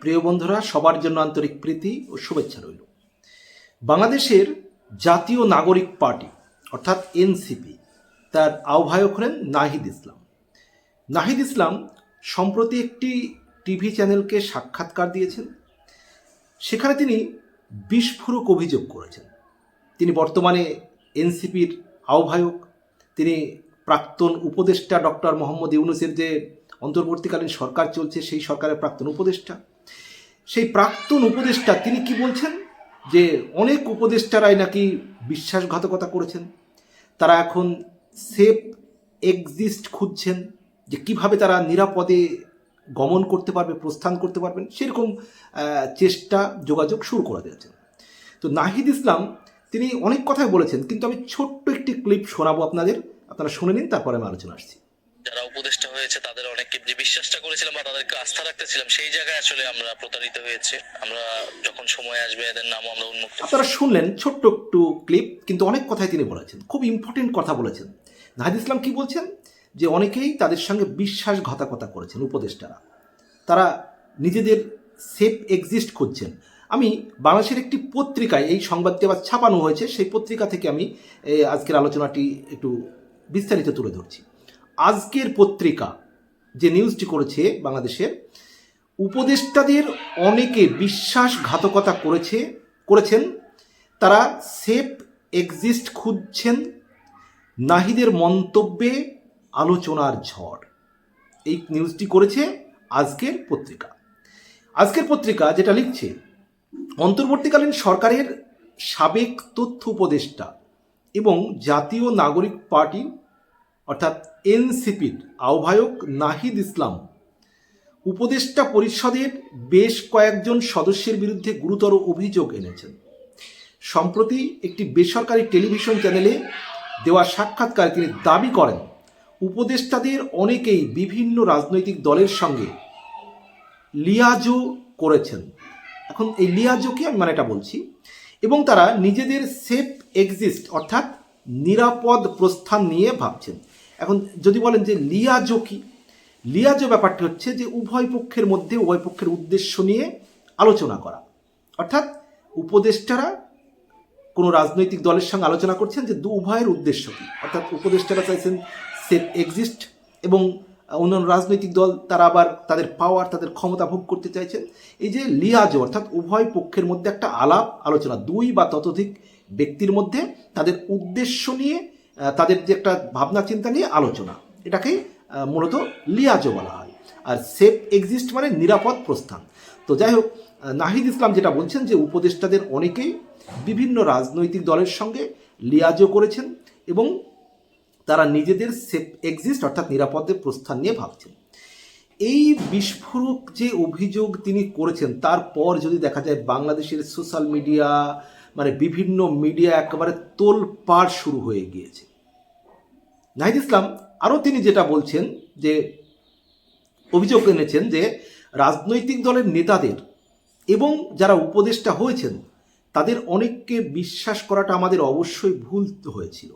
প্রিয় বন্ধুরা, সবার জন্য আন্তরিক প্রীতি ও শুভেচ্ছা রইল। বাংলাদেশের জাতীয় নাগরিক পার্টি, অর্থাৎ এনসিপি, তার আহ্বায়ক হলেন নাহিদ ইসলাম। নাহিদ ইসলাম সম্প্রতি একটি টিভি চ্যানেলকে সাক্ষাৎকার দিয়েছেন। সেখানে তিনি বিস্ফোরক অভিযোগ করেছেন। তিনি বর্তমানে এনসিপির আহ্বায়ক। তিনি প্রাক্তন উপদেষ্টা ডক্টর মোহাম্মদ ইউনুসের যে অন্তর্বর্তীকালীন সরকার চলছে, সেই সরকারের প্রাক্তন উপদেষ্টা। সেই প্রাক্তন উপদেষ্টা তিনি কি বলছেন? যে অনেক উপদেষ্টারাই নাকি বিশ্বাসঘাতকতা করেছেন। তারা এখন সেফ এক্সিস্ট খুঁজছেন যে কীভাবে তারা নিরাপদে গমন করতে পারবে, প্রস্থান করতে পারবেন। সেরকম চেষ্টা, যোগাযোগ শুরু করে দিয়েছেন। তো নাহিদ ইসলাম, তিনি অনেক কথাই বলেছেন, কিন্তু আমি ছোট্ট একটি ক্লিপ শোনাবো আপনাদের। আপনারা শুনে নিন, তারপরে আমি আলোচনা আসছি। যারা উপদেষ্টা হয়েছে, তাদের অনেককে যে বিশ্বাসটা করেছিলাম বা তাদেরকে আস্থা রাখতেছিলাম, সেই জায়গায় আসলে আমরা প্রতারিত হয়েছে। আমরা যখন সময় আসবে, এদের নামও আমরা উন্মুক্ত আপনারা শুনলেন ছোট্ট একটু ক্লিপ, কিন্তু অনেক কথাই তিনি বলেছেন, খুব ইম্পর্টেন্ট কথা বলেছেন। নাহিদ ইসলাম কি বলছেন? যে অনেকেই তাদের সঙ্গে বিশ্বাসঘাতকতা করেছেন, উপদেষ্টারা। তারা নিজেদের সেফ এক্সিস্ট খুঁজছেন। আমি বাংলাদেশের একটি পত্রিকায় এই সংবাদটি আবার ছাপানো হয়েছে, সেই পত্রিকা থেকে আমি আজকের আলোচনাটি একটু বিস্তারিত তুলে ধরছি। আজকের পত্রিকা যে নিউজটি করেছে বাংলাদেশের, উপদেষ্টাদের অনেকে বিশ্বাসঘাতকতা করেছে, করেছেন। তারা সেফ এক্সিস্ট খুঁজছেন নাহিদের মন্তব্যে আলোচনার ঝড়। এই নিউজটি করেছে আজকের পত্রিকা। আজকের পত্রিকা যেটা লিখছে, অন্তর্বর্তীকালীন সরকারের সাবেক তথ্য উপদেষ্টা এবং জাতীয় নাগরিক পার্টি, অর্থাৎ এনসিপির আহ্বায়ক নাহিদ ইসলাম। উপদেষ্টা পরিষদের বেশ কয়েকজন সদস্যের বিরুদ্ধে গুরুতর অভিযোগ এনেছেন। সম্প্রতি একটি বেসরকারি টেলিভিশন চ্যানেলে দেওয়া সাক্ষাৎকারে তিনি দাবি করেন, উপদেষ্টাদের অনেকেই বিভিন্ন রাজনৈতিক দলের সঙ্গে লিয়াজো করেছেন। এখন এই লিয়াজোকে আমি মানে এটা বলছি, এবং তারা নিজেদের সেফ এক্সিস্ট অর্থাৎ নিরাপদ প্রস্থান নিয়ে ভাবছেন। এখন যদি বলেন যে লিয়াজো কি, লিয়াজো ব্যাপারটি হচ্ছে যে উভয় পক্ষের মধ্যে, উভয় পক্ষের উদ্দেশ্য নিয়ে আলোচনা করা। অর্থাৎ উপদেষ্টারা কোনো রাজনৈতিক দলের সঙ্গে আলোচনা করছেন যে দু উভয়ের উদ্দেশ্য কী। অর্থাৎ উপদেষ্টারা চাইছেন সেফ এক্সিস্ট এবং অন্যান্য রাজনৈতিক দল তারা আবার তাদের পাওয়ার, তাদের ক্ষমতা ভোগ করতে চাইছেন। এই যে লিয়াজো, অর্থাৎ উভয় পক্ষের মধ্যে একটা আলাপ, আলোচনা, দুই বা ততোধিক ব্যক্তির মধ্যে তাদের উদ্দেশ্য নিয়ে তাদের যে একটা ভাবনা চিন্তা নিয়ে আলোচনা, এটাকেই মূলত লিয়াজো বলা হয়। আর সেফ এক্সিস্ট মানে নিরাপদ প্রস্থান। তো যাই হোক নাহিদ ইসলাম যেটা বলছেন যে উপদেষ্টাদের অনেকেই বিভিন্ন রাজনৈতিক দলের সঙ্গে লিয়াজো করেছেন এবং তারা নিজেদের সেফ এক্সিস্ট অর্থাৎ নিরাপদে প্রস্থান নিয়ে ভাবছেন। এই বিস্ফোরক যে অভিযোগ তিনি করেছেন, তারপর যদি দেখা যায় বাংলাদেশের সোশ্যাল মিডিয়া মানে বিভিন্ন মিডিয়া একেবারে তোলপাড় শুরু হয়ে গিয়েছে। নাহিদ ইসলাম আরও তিনি যেটা বলছেন যে, অভিযোগ এনেছেন যে, রাজনৈতিক দলের নেতাদের এবং যারা উপদেষ্টা হয়েছেন, তাদের অনেককে বিশ্বাস করাটা আমাদের অবশ্যই ভুল হয়েছিল।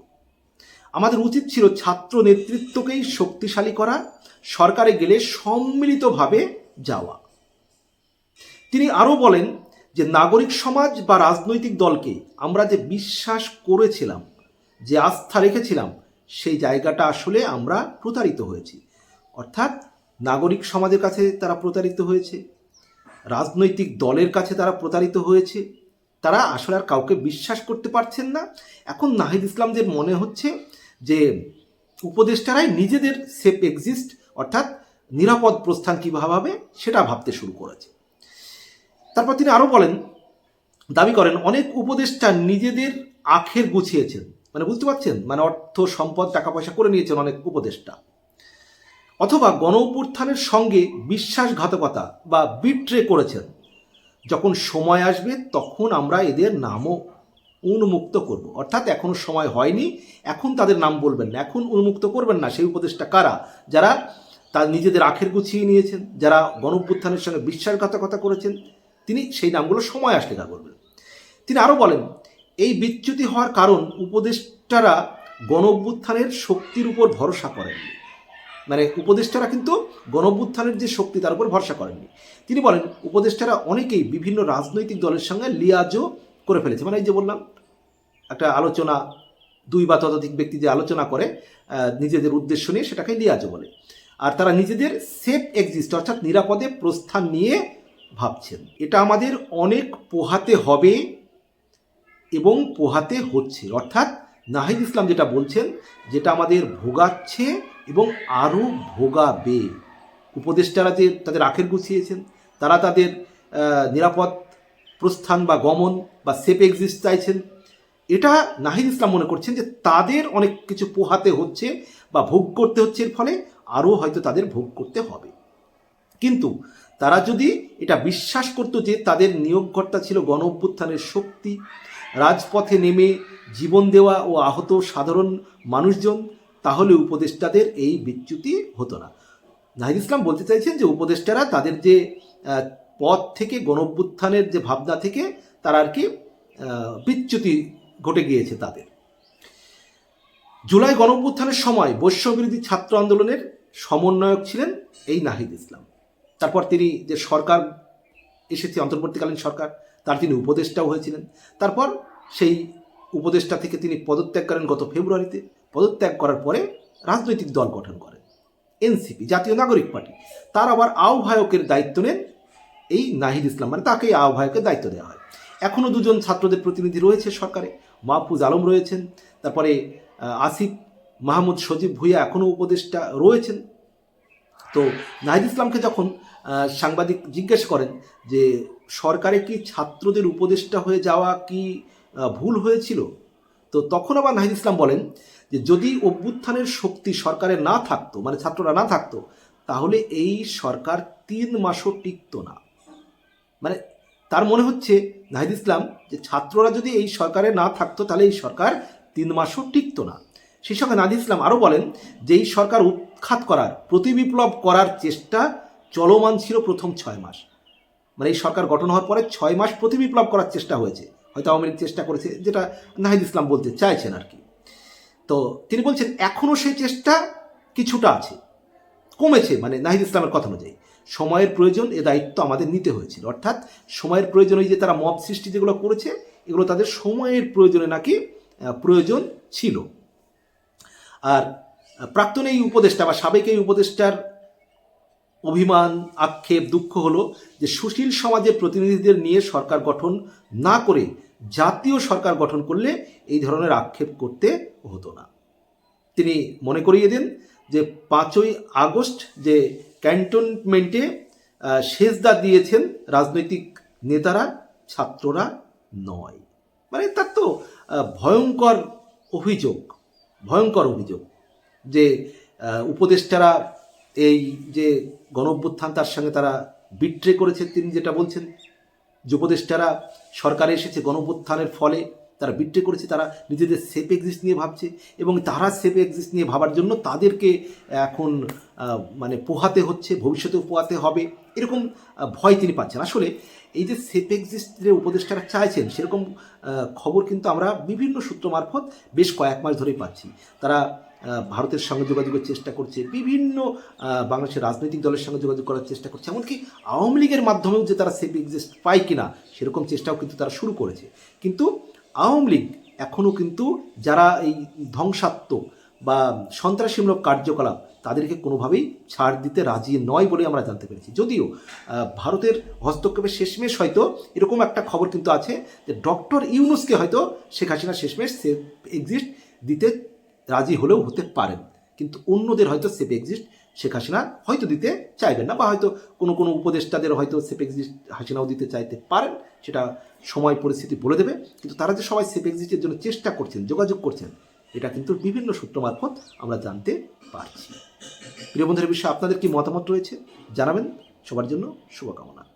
আমাদের উচিত ছিল ছাত্র নেতৃত্বকেই শক্তিশালী করা, সরকারে গেলে সম্মিলিতভাবে যাওয়া। তিনি আরও বলেন যে, নাগরিক সমাজ বা রাজনৈতিক দলকে আমরা যে বিশ্বাস করেছিলাম, যে আস্থা রেখেছিলাম সেই জায়গাটা আসলে আমরা প্রতারিত হয়েছি। অর্থাৎ নাগরিক সমাজের কাছে তারা প্রতারিত হয়েছে, রাজনৈতিক দলের কাছে তারা প্রতারিত হয়েছে, তারা আসলে আর কাউকে বিশ্বাস করতে পারছেন না। এখন নাহিদ ইসলামদের মনে হচ্ছে যে উপদেষ্টারাই নিজেদের সেফ এক্সিস্ট অর্থাৎ নিরাপদ প্রস্থান কীভাবে হবে সেটা ভাবতে শুরু করেছে। তারপর তিনি আরও বলেন, দাবি করেন, অনেক উপদেষ্টা নিজেদের আখের গুছিয়েছেন। মানে বুঝতে পারছেন? মানে অর্থ, সম্পদ টাকা পয়সা করে নিয়েছেন অনেক উপদেষ্টা। অথবা গণ সঙ্গে বিশ্বাসঘাতকতা বা বিট্রে করেছেন। যখন সময় আসবে, তখন আমরা এদের নামও উন্মুক্ত করব। অর্থাৎ এখনও সময় হয়নি, এখন তাদের নাম বলবেন না। এখন উন্মুক্ত করবেন না সেই উপদেশটা কারা? যারা তার নিজেদের আখের গুছিয়ে নিয়েছেন, যারা গণঅভ্যুত্থানের সঙ্গে বিশ্বাসঘাতকতা করেছেন, তিনি সেই নামগুলো সময় আসলে তা করবেন। তিনি আরও বলেন এই বিচ্যুতি হওয়ার কারণ উপদেষ্টারা গণভ্যুত্থানের শক্তির উপর ভরসা করেননি। মানে উপদেষ্টারা কিন্তু গণভ্যুত্থানের যে শক্তি তার উপর ভরসা করেননি। তিনি বলেন, উপদেষ্টারা অনেকেই বিভিন্ন রাজনৈতিক দলের সঙ্গে লিয়াজও করে ফেলেছে। মানে এই যে বললাম, একটা আলোচনা, দুই বা ততোধিক ব্যক্তি যে আলোচনা করে নিজেদের উদ্দেশ্য নিয়ে সেটাকে লিয়াজও বলে। আর তারা নিজেদের সেফ এক্সিস্ট, অর্থাৎ নিরাপদে প্রস্থান নিয়ে ভাবছেন। এটা আমাদের অনেক পোহাতে হবে। এবং পোহাতে হচ্ছে। অর্থাৎ নাহিদ ইসলাম যেটা বলছেন, যেটা আমাদের ভোগাচ্ছে এবং আরও ভোগাবে। উপদেষ্টারা যে তাদের আখের গুছিয়েছেন, তারা তাদের নিরাপদ প্রস্থান বা গমন বা সেফ এক্সিস্ট চাইছেন। এটা নাহিদ ইসলাম মনে করছেন যে তাদের অনেক কিছু পোহাতে হচ্ছে বা ভোগ করতে হচ্ছে, এর ফলে আরও হয়তো তাদের ভোগ করতে হবে। কিন্তু তারা যদি এটা বিশ্বাস করতো যে তাদের নিয়োগকর্তা ছিল গণ অভ্যুত্থানের শক্তি রাজপথে নেমে জীবন দেওয়া ও আহত সাধারণ মানুষজন, তাহলে উপদেষ্টাদের এই বিচ্যুতি হতো না। নাহিদ ইসলাম বলতে চাইছেন যে উপদেষ্টারা তাদের যে পথ থেকে গণ অভ্যুত্থানের যে ভাবনা থেকে তারা আর কি বিচ্যুতি ঘটে গিয়েছে তাদের। জুলাই গণঅভ্যুত্থানের সময় বৈশ্যবিরোধী ছাত্র আন্দোলনের সমন্বয়ক ছিলেন এই নাহিদ ইসলাম। তারপর তিনি যে সরকার, এসেছে অন্তর্বর্তীকালীন সরকার তার তিনি উপদেষ্টাও হয়েছিলেন। তারপর সেই উপদেষ্টা থেকে তিনি পদত্যাগ করেন গত ফেব্রুয়ারিতে। পদত্যাগ করার পরে রাজনৈতিক দল গঠন করেন এনসিপি, জাতীয় নাগরিক পার্টি। তার আবার আহ্বায়কের দায়িত্ব নেন এই নাহিদ ইসলাম মানে তাকে আহ্বায়কের দায়িত্ব দেওয়া হয়। এখনও দুজন ছাত্রদের প্রতিনিধি রয়েছে সরকারে। মাহফুজ আলম রয়েছেন, তারপরে আসিফ মাহমুদ সজীব ভুইয়া এখনও উপদেষ্টা রয়েছেন। তো নাহিদ ইসলামকে যখন সাংবাদিক জিজ্ঞেস করেন যে সরকারে কি ছাত্রদের উপদেষ্টা হয়ে যাওয়া কি ভুল হয়েছিল? তো তখন আবার নাহিদ ইসলাম বলেন যে যদি অভ্যুত্থানের শক্তি সরকারে না থাকতো মানে ছাত্ররা না থাকতো, তাহলে এই সরকার তিন মাসও টিকতো না। মানে তার মনে হচ্ছে নাহিদ ইসলাম যে ছাত্ররা যদি এই সরকারে না থাকতো, তাহলে এই সরকার তিন মাসও টিকতো না। সেই সঙ্গে নাহিদ ইসলাম আরও বলেন যে এই সরকার উৎখাত করার, প্রতিবিপ্লব করার চেষ্টা চলমান ছিল প্রথম ছয় মাস। মানে এই সরকার গঠন হওয়ার পরে ছয় মাস প্রতিবিপ্লব করার চেষ্টা হয়েছে। হয়তো আওয়ামী লীগ চেষ্টা করেছে, যেটা নাহিদ ইসলাম বলতে চাইছেন আর কি। তো তিনি বলছেন এখনও সেই চেষ্টা কিছুটা আছে, কমেছে মানে নাহিদ ইসলামের কথা অনুযায়ী। সময়ের প্রয়োজন, এ দায়িত্ব আমাদের নিতে হয়েছিল। অর্থাৎ সময়ের প্রয়োজন ওই যে তারা মব সৃষ্টি যেগুলো করেছে, এগুলো তাদের সময়ের প্রয়োজনে নাকি প্রয়োজন ছিল। আর প্রাক্তন এই উপদেষ্টা বা সাবেক এই উপদেষ্টার অভিমান, আক্ষেপ, দুঃখ হলো যে সুশীল সমাজের প্রতিনিধিদের নিয়ে সরকার গঠন না করে জাতীয় সরকার গঠন করলে এই ধরনের আক্ষেপ করতে হতো না। তিনি মনে করিয়ে দেন যে পাঁচই আগস্ট যে ক্যান্টনমেন্টে সেজদা দিয়েছেন রাজনৈতিক নেতারা, ছাত্ররা নয়। মানে তার তো ভয়ঙ্কর অভিযোগ ভয়ঙ্কর অভিযোগ যে উপদেষ্টারা এই যে গণঅভ্যুত্থান তার সঙ্গে তারা বিট্রে করেছে তিনি যেটা বলছেন, যে উপদেষ্টারা সরকারে এসেছে গণঅভ্যুত্থানের ফলে, তারা বিট্রে করেছে, তারা নিজেদের সেফ এক্সিস্ট নিয়ে ভাবছে এবং তারা সেফ এক্সিস্ট নিয়ে ভাবার জন্য তাদেরকে এখন মানে পোহাতে হচ্ছে ভবিষ্যতেও পোহাতে হবে, এরকম ভয় তিনি পাচ্ছেন। আসলে এই যে সেফ এক্সিস্টের উপদেষ্টারা চাইছেন, সেরকম খবর কিন্তু আমরা বিভিন্ন সূত্র মারফত বেশ কয়েক মাস ধরেই পাচ্ছি। তারা ভারতের সঙ্গে যোগাযোগের চেষ্টা করছে, বিভিন্ন বাংলাদেশের রাজনৈতিক দলের সঙ্গে যোগাযোগ করার চেষ্টা করছে, এমনকি আওয়ামী লীগের মাধ্যমেও যে তারা সেফ এক্সিস্ট পায় কিনা, সেরকম চেষ্টাও কিন্তু তারা শুরু করেছে। কিন্তু আওয়ামী লীগ এখনও কিন্তু যারা এই ধ্বংসাত্মক বা সন্ত্রাসীমূলক কার্যকলাপ তাদেরকে কোনোভাবেই ছাড় দিতে রাজি নয় বলে আমরা জানতে পেরেছি। যদিও ভারতের হস্তক্ষেপের শেষমেশ হয়তো এরকম একটা খবর কিন্তু আছে যে ডক্টর ইউনুসকে হয়তো শেখ হাসিনা শেষমেশ সেফ এক্সিস্ট দিতে রাজি হলেও হতে পারেন। কিন্তু অন্যদের হয়তো সেফ এক্সিস্ট শেখ হাসিনা হয়তো দিতে চাইবেন না বা হয়তো কোনো কোনো উপদেষ্টাদের হয়তো সেফ এক্সিস্ট হাসিনাও দিতে চাইতে পারেন, সেটা সময় পরিস্থিতি বলে দেবে। কিন্তু তারা যে সবাই সেফ এক্সিস্টের জন্য চেষ্টা করছেন, যোগাযোগ করছেন, এটা কিন্তু বিভিন্ন সূত্র মারফত আমরা জানতে পারছি। প্রিয় বন্ধুদের বিষয়ে আপনাদের কি মতামত রয়েছে জানাবেন। সবার জন্য শুভকামনা।